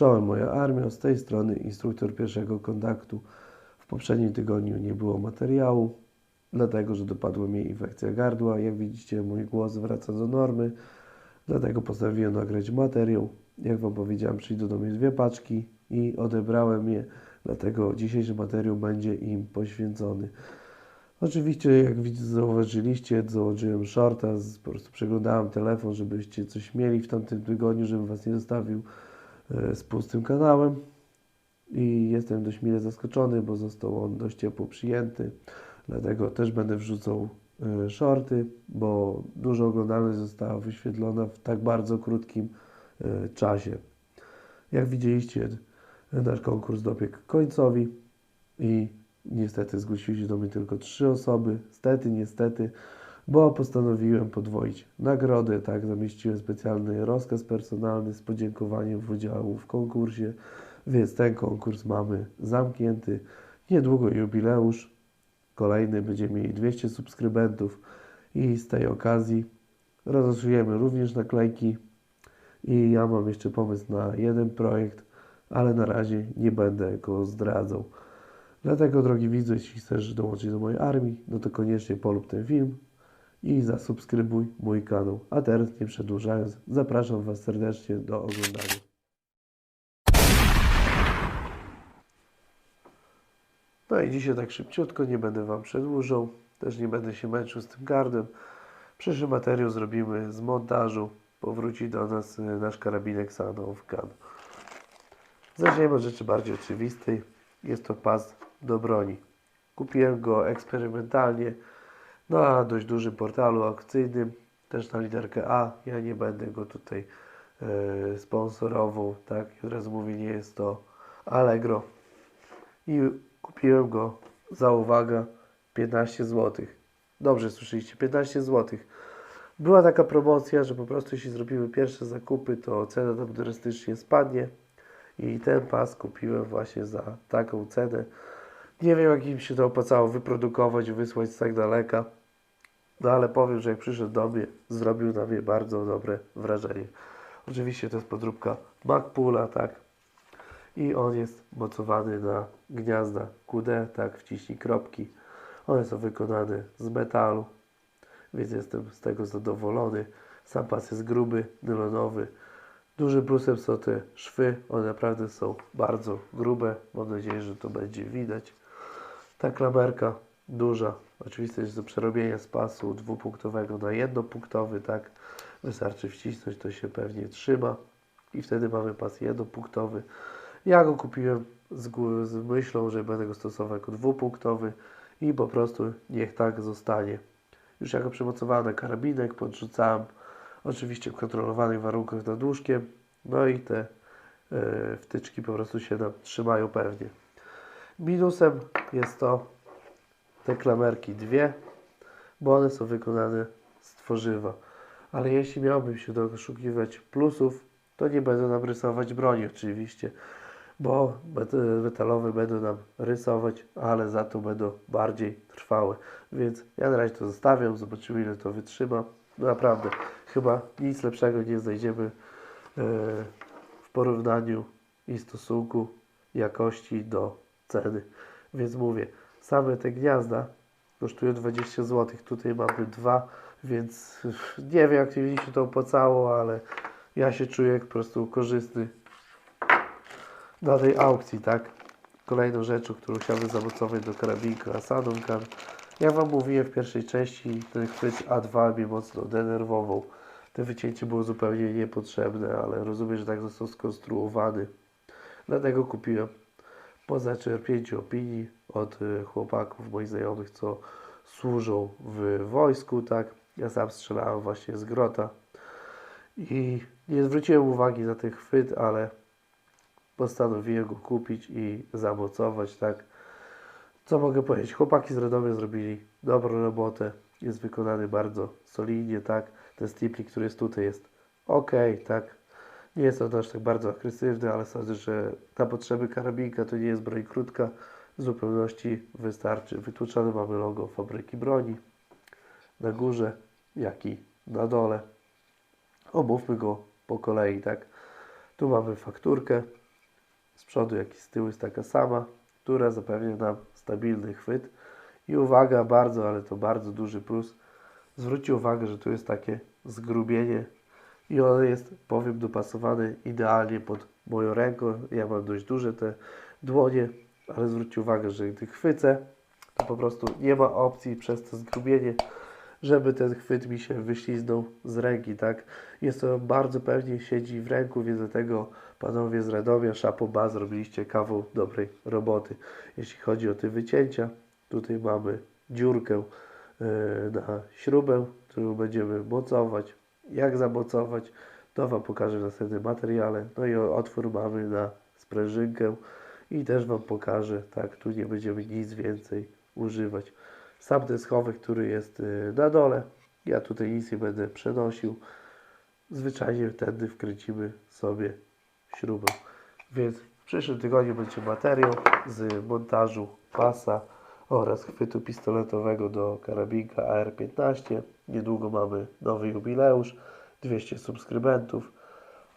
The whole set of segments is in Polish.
Czołem moja armia, z tej strony instruktor pierwszego kontaktu. W poprzednim tygodniu nie było materiału, dlatego że dopadła mnie infekcja gardła. Jak widzicie, mój głos wraca do normy, dlatego postanowiłem nagrać materiał. Jak Wam powiedziałem, przyjdą do mnie dwie paczki i odebrałem je, dlatego dzisiejszy materiał będzie im poświęcony. Oczywiście, jak widzę, zauważyliście, założyłem shorta, po prostu przeglądałem telefon, żebyście coś mieli w tamtym tygodniu, żebym Was nie zostawił z pustym kanałem. I jestem dość mile zaskoczony, bo został on dość ciepło przyjęty. Dlatego też będę wrzucał e, shorty, bo dużo oglądalność została wyświetlona w tak bardzo krótkim e, czasie. Jak widzieliście, nasz konkurs dobiegł końcowi i niestety zgłosiły się do mnie tylko trzy osoby. Stety, niestety, bo postanowiłem podwoić nagrodę. Tak, zamieściłem specjalny rozkaz personalny z podziękowaniem w udziału w konkursie, więc ten konkurs mamy zamknięty. Niedługo jubileusz. Kolejny będziemy mieli 200 subskrybentów i z tej okazji rozloszujemy również naklejki i ja mam jeszcze pomysł na jeden projekt, ale na razie nie będę go zdradzał. Dlatego, drogi widzu, jeśli chcesz dołączyć do mojej armii, no to koniecznie polub ten film i zasubskrybuj mój kanał. A teraz, nie przedłużając, zapraszam Was serdecznie do oglądania. No i dzisiaj tak szybciutko, nie będę Wam przedłużał, też nie będę się męczył z tym gardem. Przyszły materiał zrobimy z montażu, powróci do nas y, nasz karabinek Sanow Gun. Zacznijmy od rzeczy bardziej oczywistej. Jest to pas do broni. Kupiłem go eksperymentalnie na dość dużym portalu aukcyjnym, też na literkę A. Ja nie będę go tutaj e, sponsorował, tak? I od razu mówię, nie jest to Allegro. I kupiłem go za uwaga 15 zł. Dobrze słyszeliście, 15 zł. Była taka promocja, że po prostu jeśli zrobimy pierwsze zakupy, to cena tam drastycznie spadnie. I ten pas kupiłem właśnie za taką cenę. Nie wiem, jak im się to opłacało wyprodukować, wysłać z tak daleka. No ale powiem, że jak przyszedł do mnie, zrobił na mnie bardzo dobre wrażenie. Oczywiście to jest podróbka Macpoola, tak. I on jest mocowany na gniazda QD, tak, wciśnij kropki. One są wykonane z metalu, więc jestem z tego zadowolony. Sam pas jest gruby, nylonowy. Dużym plusem są te szwy, one naprawdę są bardzo grube. Mam nadzieję, że to będzie widać. Ta klamerka duża, jest do przerobienia z pasu dwupunktowego na jednopunktowy, tak. Wystarczy wcisnąć, to się pewnie trzyma i wtedy mamy pas jednopunktowy. Ja go kupiłem z, z myślą, że będę go stosował jako dwupunktowy i po prostu niech tak zostanie. Już jako przymocowany karabinek podrzucałem, oczywiście w kontrolowanych warunkach nad łóżkiem, no i te e, wtyczki po prostu się nam trzymają pewnie. Minusem jest to te klamerki dwie, bo one są wykonane z tworzywa. Ale jeśli miałbym się doszukiwać plusów, to nie będę nam rysować broni oczywiście, bo met- metalowe będą nam rysować, ale za to będą bardziej trwałe. Więc ja na razie to zostawiam, zobaczymy ile to wytrzyma. Naprawdę, chyba nic lepszego nie znajdziemy e, w porównaniu i stosunku jakości do ceny. Więc mówię, same te gniazda kosztują 20 zł. Tutaj mamy dwa, więc nie wiem jak mi się to opłacało, ale ja się czuję po prostu korzystny na tej aukcji, tak? Kolejną rzeczą, którą chciałbym zamocować do karabinka Sanonkan. Jak Wam mówiłem w pierwszej części, ten chwyt A2 mnie mocno denerwował. Te wycięcie było zupełnie niepotrzebne, ale rozumiem, że tak został skonstruowany. Dlatego kupiłem po zaczerpnięciu opinii od y, chłopaków, moich znajomych, co służą w wojsku, tak? Ja sam strzelałem właśnie z grota i nie zwróciłem uwagi na ten chwyt, ale postanowiłem go kupić i zamocować, tak? Co mogę powiedzieć? Chłopaki z Radomia zrobili dobrą robotę. Jest wykonany bardzo solidnie, tak? Ten stiplik, który jest tutaj jest ok, tak? Nie jest on aż tak bardzo agresywny, ale sądzę, że na potrzeby karabinka to nie jest broń krótka. W zupełności wystarczy. Wytłuczone mamy logo fabryki broni na górze, jak i na dole. Omówmy go po kolei, tak? Tu mamy fakturkę z przodu, jak i z tyłu jest taka sama, która zapewnia nam stabilny chwyt. I uwaga, bardzo, ale to bardzo duży plus. Zwróćcie uwagę, że tu jest takie zgrubienie i ono jest, powiem, dopasowane idealnie pod moją rękę. Ja mam dość duże te dłonie, ale zwróćcie uwagę, że gdy chwycę, to po prostu nie ma opcji przez to zgrubienie, żeby ten chwyt mi się wyśliznął z ręki, tak? Jest to bardzo pewnie siedzi w ręku, więc dlatego panowie z Radomia, Szapo Ba, zrobiliście kawał dobrej roboty. Jeśli chodzi o te wycięcia, tutaj mamy dziurkę e, na śrubę, którą będziemy mocować. Jak zamocować, to Wam pokażę w następnym materiale. No i otwór mamy na sprężynkę i też Wam pokażę, tak, tu nie będziemy nic więcej używać. Sam ten schowek, który jest y, na dole, ja tutaj nic nie będę przenosił. Zwyczajnie wtedy wkręcimy sobie śrubę. Więc w przyszłym tygodniu będzie materiał z montażu pasa oraz chwytu pistoletowego do karabinka AR-15. Niedługo mamy nowy jubileusz, 200 subskrybentów.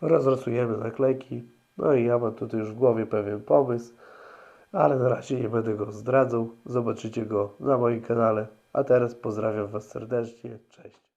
Rozrysujemy naklejki. No i ja mam tutaj już w głowie pewien pomysł, ale na razie nie będę go zdradzał. Zobaczycie go na moim kanale. A teraz pozdrawiam Was serdecznie. Cześć.